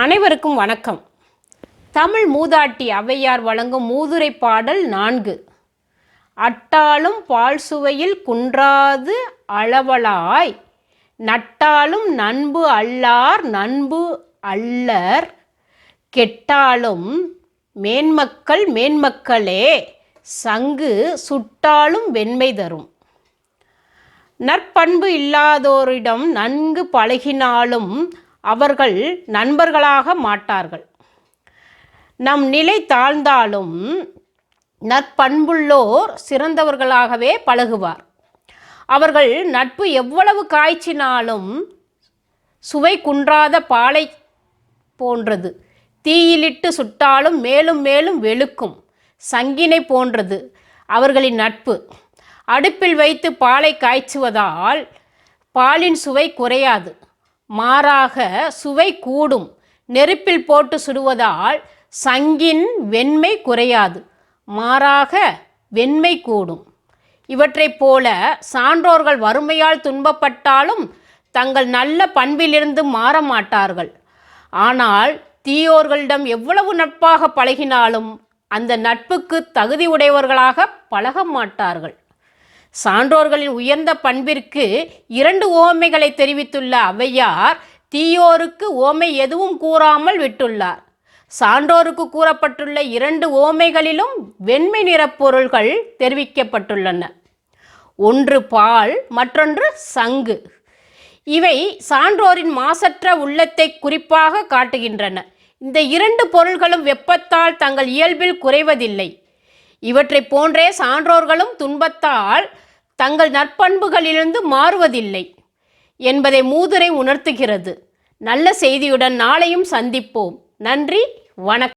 அனைவருக்கும் வணக்கம். தமிழ் மூதாட்டி ஔவையார் வழங்கும் மூதுரை பாடல் நான்கு. அட்டாலும் பால் சுவையில் குன்றாது அளவலாய் நட்டாலும் நண்பு அல்லார் நண்பு அல்லர் கெட்டாலும் மேன்மக்கள் மேன்மக்களே சங்கு சுட்டாலும் வெண்மை தரும். நற்பண்பு இல்லாதோரிடம் நன்கு பழகினாலும் அவர்கள் நண்பர்களாக மாட்டார்கள். நம் நிலை தாழ்ந்தாலும் நற்பண்புள்ளோர் சிறந்தவர்களாகவே பழகுவார். அவர்கள் நட்பு எவ்வளவு காய்ச்சினாலும் சுவை குன்றாத பாலை போன்றது. தீயிலிட்டு சுட்டாலும் மேலும் மேலும் வெளுக்கும் சங்கினை போன்றது அவர்களின் நட்பு. அடுப்பில் வைத்து பாலை காய்ச்சுவதால் பாலின் சுவை குறையாது. மாறாக சுவை கூடும். நெருப்பில் போட்டு சுடுவதால் சங்கின் வெண்மை குறையாது. மாறாக வெண்மை கூடும். இவற்றைப் போல சான்றோர்கள் வறுமையால் துன்பப்பட்டாலும் தங்கள் நல்ல பண்பிலிருந்து மாற மாட்டார்கள். ஆனால் தீயோர்களிடம் எவ்வளவு நட்பாக பழகினாலும் அந்த நட்புக்கு தகுதி உடையவர்களாக பழக மாட்டார்கள். சான்றோர்களின் உயர்ந்த பண்பிற்கு இரண்டு ஓமைகளை தெரிவித்துள்ள ஔவையார் தீயோருக்கு ஓமை எதுவும் கூறாமல் விட்டுள்ளார். சான்றோருக்கு கூறப்பட்டுள்ள இரண்டு ஓமைகளிலும் வெண்மை நிறப் பொருள்கள் தெரிவிக்கப்பட்டுள்ளன. ஒன்று பால் மற்றொன்று சங்கு. இவை சான்றோரின் மாசற்ற உள்ளத்தை குறிப்பாக காட்டுகின்றன. இந்த இரண்டு பொருள்களும் வெப்பத்தால் தங்கள் இயல்பில் குறைவதில்லை. இவற்றைப் போன்றே சான்றோர்களும் துன்பத்தால் தங்கள் நற்பண்புகளிலிருந்து மாறுவதில்லை என்பதை மூதுரை உணர்த்துகிறது. நல்ல செய்தியுடன் நாளையும் சந்திப்போம். நன்றி வணக்கம்.